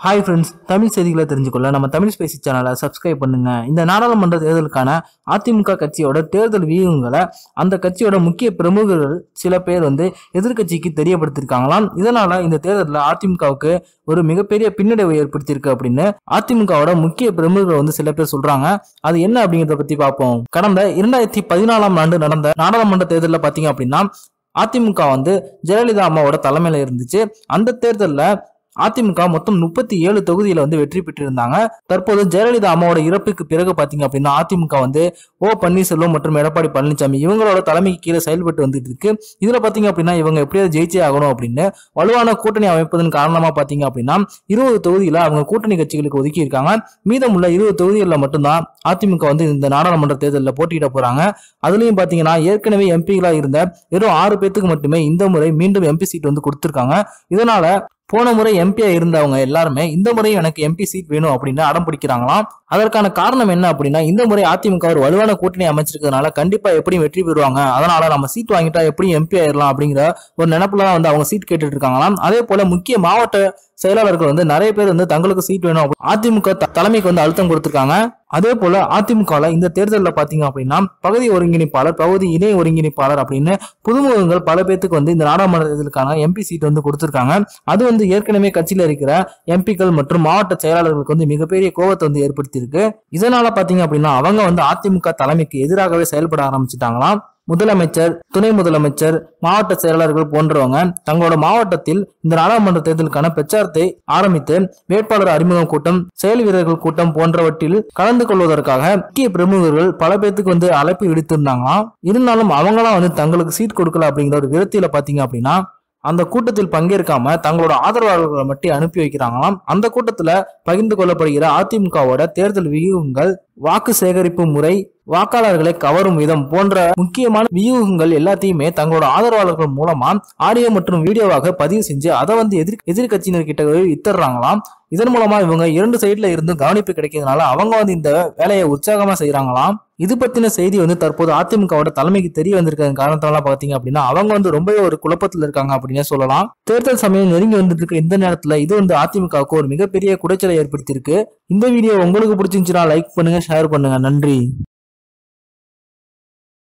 Hi friends Tamil செய்திகளை தெரிஞ்சுக்கொள்ள நம்ம Tamil Spacey சேனலை சப்ஸ்கிரைப் பண்ணுங்க. இந்த நாடாளுமன்ற தேர்தலுக்கான அதிமுக கட்சியோட தேர்தல் வியூகங்களை அந்த கட்சியோட முக்கிய பிரமுகர்கள் சில பேர் வந்து எதிர்க்கட்சிக்கு தெரியப்படுத்திருக்காங்களாம். இதனால இந்த தேர்தலில் அதிமுகவுக்கு ஒரு மிகப்பெரிய பின்னடைவை ஏற்படுத்தியிருக்கு அப்படின்னு அதிமுகவோட முக்கிய பிரமுகர்கள் வந்து சில பேர் சொல்றாங்க. அது என்ன அப்படிங்கிறத பத்தி பார்ப்போம். கடந்த இரண்டாயிரத்தி பதினாலாம் ஆண்டு நடந்த நாடாளுமன்ற தேர்தலில் பார்த்தீங்க அப்படின்னா அதிமுக வந்து ஜெயலலிதா அம்மாவோட தலைமையில் இருந்துச்சு. அந்த தேர்தலில் அதிமுக மொத்தம் முப்பத்தி ஏழு தொகுதியில வந்து வெற்றி பெற்றிருந்தாங்க. தற்போது ஜெயலலிதா அம்மாவோட இறப்புக்கு பிறகு பாத்தீங்க அப்படின்னா அதிமுக வந்து ஓ பன்னீர்செல்வம் மற்றும் எடப்பாடி பழனிசாமி இவங்களோட தலைமைக்கு கீழே செயல்பட்டு வந்துட்டு இருக்கு. இதுல பாத்தீங்க அப்படின்னா இவங்க எப்படியாவது ஜெயிச்சே ஆகணும் அப்படின்னு வலுவான கூட்டணி அமைப்பதன் காரணமா பாத்தீங்க அப்படின்னா இருபது தொகுதியில அவங்க கூட்டணி கட்சிகளுக்கு ஒதுக்கி இருக்காங்க. மீதமுள்ள இருபது தொகுதிகளில் மட்டும்தான் அதிமுக வந்து இந்த நாடாளுமன்ற தேர்தலில் போட்டியிட போறாங்க. அதுலயும் பாத்தீங்கன்னா ஏற்கனவே எம்பிகளா இருந்த வெறும் ஆறு பேத்துக்கு மட்டுமே இந்த முறை மீண்டும் எம்பி சீட் வந்து கொடுத்திருக்காங்க. இதனால போன முறை எம்பியா இருந்தவங்க எல்லாருமே இந்த முறையும் எனக்கு எம்பி சீட் வேணும் அப்படின்னு அடம் பிடிக்கிறாங்களாம். அதற்கான காரணம் என்ன அப்படின்னா இந்த முறை அதிமுக ஒரு வலுவான கூட்டணி அமைச்சிருக்கிறதுனால கண்டிப்பா எப்படியும் வெற்றி பெறுவாங்க. அதனால நம்ம சீட் வாங்கிட்டா எப்படியும் எம்பி ஆயிடலாம் அப்படிங்கிற ஒரு நினைப்புல தான் வந்து அவங்க சீட் கேட்டுட்டு இருக்காங்களாம். அதே போல முக்கிய மாவட்ட செயலாளர்கள் வந்து நிறைய பேர் வந்து தங்களுக்கு சீட் வேணும் அதிமுக த- தலைமைக்கு வந்து அழுத்தம் கொடுத்திருக்காங்க. அதே போல அதிமுகல இந்த தேர்தலில் பாத்தீங்க அப்படின்னா பகுதி ஒருங்கிணைப்பாளர் பகுதி இணை ஒருங்கிணைப்பாளர் அப்படின்னு புதுமுகங்கள் பல பேத்துக்கு வந்து இந்த நாடாளுமன்ற தேர்தலுக்கான எம்பி சீட் வந்து கொடுத்திருக்காங்க. அது வந்து ஏற்கனவே கட்சியில இருக்கிற எம்பிக்கள் மற்றும் மாவட்ட செயலாளர்களுக்கு வந்து மிகப்பெரிய கோபத்தை வந்து ஏற்படுத்தியிருக்கு. இதனால பாத்தீங்க அப்படின்னா அவங்க வந்து அதிமுக தலைமைக்கு எதிராகவே செயல்பட ஆரம்பிச்சிட்டாங்களாம். முதலமைச்சர் துணை முதலமைச்சர் மாவட்ட செயலாளர்கள் போன்றவங்க தங்களோட மாவட்டத்தில் இந்த நாடாளுமன்ற தேர்தலுக்கான பிரச்சாரத்தை ஆரம்பித்து வேட்பாளர் அறிமுகம் கூட்டம் செயல் வீரர்கள் கூட்டம் போன்றவற்றில் கலந்து கொள்வதற்காக முக்கிய பிரமுகர்கள் பல பேர்த்துக்கு வந்து அழைப்பு விடுத்திருந்தாங்களாம். இருந்தாலும் அவங்களாம் வந்து தங்களுக்கு சீட் கொடுக்கல அப்படிங்கிற ஒரு விரத்தியில பாத்தீங்க அப்படின்னா அந்த கூட்டத்தில் பங்கேற்காம தங்களோட ஆதரவாளர்களை மட்டும் அனுப்பி வைக்கிறாங்களாம். அந்த கூட்டத்துல பகிர்ந்து கொள்ளப்படுகிற அதிமுகவோட தேர்தல் வியூகங்கள் வாக்கு சேகரிப்பு முறை வாக்காளர்களை கவரும் விதம் போன்ற முக்கியமான வியூகங்கள் எல்லாத்தையுமே தங்களோட ஆதரவாளர்கள் மூலமா ஆடியோ மற்றும் வீடியோவாக பதிவு செஞ்சு அதை வந்து எதிர் எதிர்கட்சியினர் கிட்ட வித்தர்றாங்களாம் இதன் மூலமா இவங்க இரண்டு சைட்ல இருந்து கவனிப்பு கிடைக்கிறதுனால அவங்க வந்து இந்த வேலையை உற்சாகமா செய்யறாங்களாம் இது பத்தின செய்தி வந்து தற்போது அதிமுகவோட தலைமைக்கு தெரிய வந்திருக்க காரணத்தால பாத்தீங்க அப்படின்னா அவங்க வந்து ரொம்பவே ஒரு குழப்பத்துல இருக்காங்க அப்படின்னு சொல்லலாம். தேர்தல் சமயம் நெருங்கி வந்துட்டு இருக்க இந்த நேரத்துல இது வந்து அதிமுகவுக்கு ஒரு மிகப்பெரிய குடைச்சலை ஏற்படுத்தியிருக்கு. இந்த வீடியோ உங்களுக்கு பிடிச்சிருந்துச்சுன்னா லைக் பண்ணுங்க ஷேர் பண்ணுங்க. நன்றி.